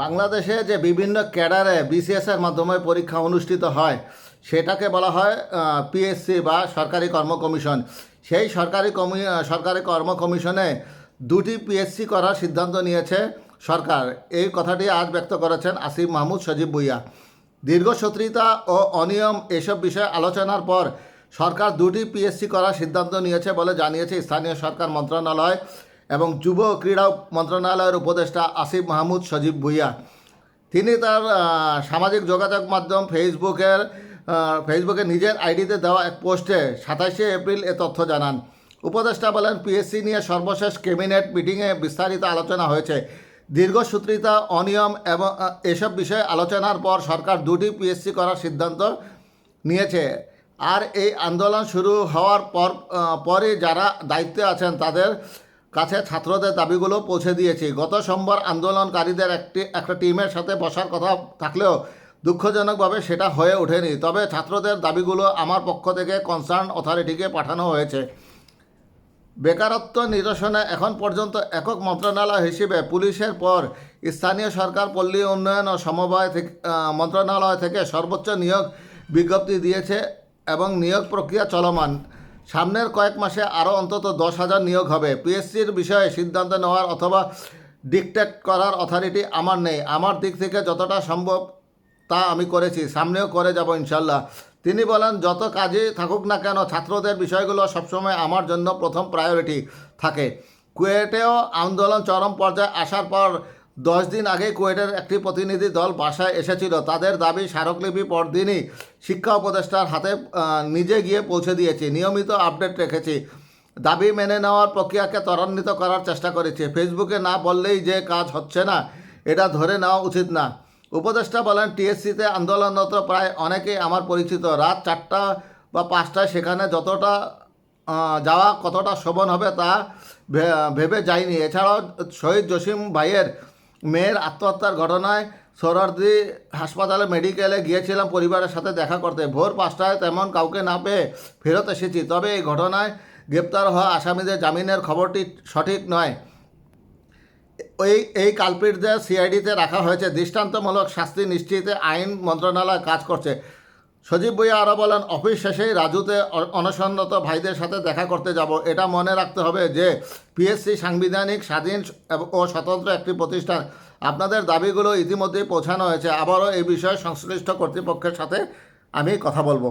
বাংলাদেশে যে বিভিন্ন ক্যাডারে বিসিএসের মাধ্যমে পরীক্ষা অনুষ্ঠিত হয়, সেটাকে বলা হয় পিএসসি বা সরকারি কর্ম কমিশন। সেই সরকারি কমি সরকারি কর্ম কমিশনে দুটি পিএসসি করার সিদ্ধান্ত নিয়েছে সরকার। এই কথাটি আজ ব্যক্ত করেছেন আসিফ মাহমুদ সজীব ভুইয়া। দীর্ঘসূত্রিতা ও অনিয়ম এসব বিষয়ে আলোচনার পর সরকার দুটি পিএসসি করার সিদ্ধান্ত নিয়েছে বলে জানিয়েছে স্থানীয় সরকার মন্ত্রণালয়। এবং যুব ক্রীড়া মন্ত্রণালয়ের উপদেষ্টা আসিফ মাহমুদ সজীব ভুইয়া। তিনি তার সামাজিক যোগাযোগ মাধ্যম ফেসবুকের ফেসবুকে নিজের আইডিতে দেওয়া এক পোস্টে সাতাশে এপ্রিল এ তথ্য জানান। উপদেষ্টা বলেন, পিএসসি নিয়ে সর্বশেষ ক্যাবিনেট মিটিংয়ে বিস্তারিত আলোচনা হয়েছে। দীর্ঘসূত্রিতা অনিয়ম এবং এসব বিষয়ে আলোচনার পর সরকার দুটি পিএসসি করার সিদ্ধান্ত নিয়েছে। আর এই আন্দোলন শুরু হওয়ার পর পরে যারা দায়িত্বে আছেন তাদের কাছে ছাত্রদের দাবিগুলো পৌঁছে দিয়েছি। গত সোমবার আন্দোলনকারীদের একটি, একটা টিমের সাথে বসার কথা থাকলেও দুঃখজনকভাবে সেটা হয়ে ওঠেনি। তবে ছাত্রদের দাবিগুলো আমার পক্ষ থেকে কনসার্ন অথরিটিকে পাঠানো হয়েছে। বেকারত্ব নিরসনে এখন পর্যন্ত একক মন্ত্রণালয় হিসেবে পুলিশের পর স্থানীয় সরকার, পল্লী উন্নয়ন ও সমবায় থেকে মন্ত্রণালয় থেকে সর্বোচ্চ নিয়োগ বিজ্ঞপ্তি দিয়েছে এবং নিয়োগ প্রক্রিয়া চলমান। সামনের কয়েক মাসে আরও অন্তত দশ হাজার নিয়োগ হবে। পিএসসির বিষয়ে সিদ্ধান্ত নেওয়ার অথবা ডিকটেট করার অথরিটি আমার নেই। আমার দিক থেকে যতটা সম্ভব তা আমি করেছি, সামনেও করে যাব ইনশাল্লাহ। তিনি বলেন, যত কাজে থাকুক না কেন, ছাত্রদের বিষয়গুলো সবসময় আমার জন্য প্রথম প্রায়োরিটি থাকে। কুয়েটেও আন্দোলন চরম পর্যায়ে আসার পর দশ দিন আগে কুয়েটের একটি প্রতিনিধি দল বাসায় এসেছিল। তাদের দাবি স্মারকলিপি পরদিনই শিক্ষা উপদেষ্টার হাতে নিজে গিয়ে পৌঁছে দিয়েছি। নিয়মিত আপডেট রেখেছি। দাবি মেনে নেওয়ার প্রক্রিয়াকে ত্বরান্বিত করার চেষ্টা করেছে। ফেসবুকে না বললেই যে কাজ হচ্ছে না, এটা ধরে নেওয়া উচিত না। উপদেষ্টা বলেন, টিএসসিতে আন্দোলনরত প্রায় অনেকেই আমার পরিচিত। রাত চারটা বা পাঁচটায় সেখানে যতটা যাওয়া কতটা শোভন হবে তা ভেবে যায়নি এছাড়াও শহীদ জসিম ভাইয়ের মেয়ের আত্মহত্যার ঘটনায় সরারদি হাসপাতালে মেডিকেলে গিয়েছিলাম পরিবারের সাথে দেখা করতে। ভোর পাঁচটায় তেমন কাউকে না পেয়ে ফেরত এসেছি। তবে এই ঘটনায় গ্রেপ্তার হওয়া আসামিদের জামিনের খবরটি সঠিক নয়। এই এই কালপিটদের সিআইডিতে রাখা হয়েছে। দৃষ্টান্তমূলক শাস্তি নিশ্চিতে আইন মন্ত্রণালয় কাজ করছে। সজীব বইয়া আরও বলেন, অফিস শেষে রাজুতে অনসন্নত ভাইদের সাথে দেখা করতে যাব। এটা মনে রাখতে হবে যে পিএসসি সাংবিধানিক, স্বাধীন ও স্বতন্ত্র একটি প্রতিষ্ঠান। আপনাদের দাবিগুলো ইতিমধ্যেই পৌঁছানো হয়েছে। আবারও এই বিষয়ে সংশ্লিষ্ট কর্তৃপক্ষের সাথে আমি কথা বলব।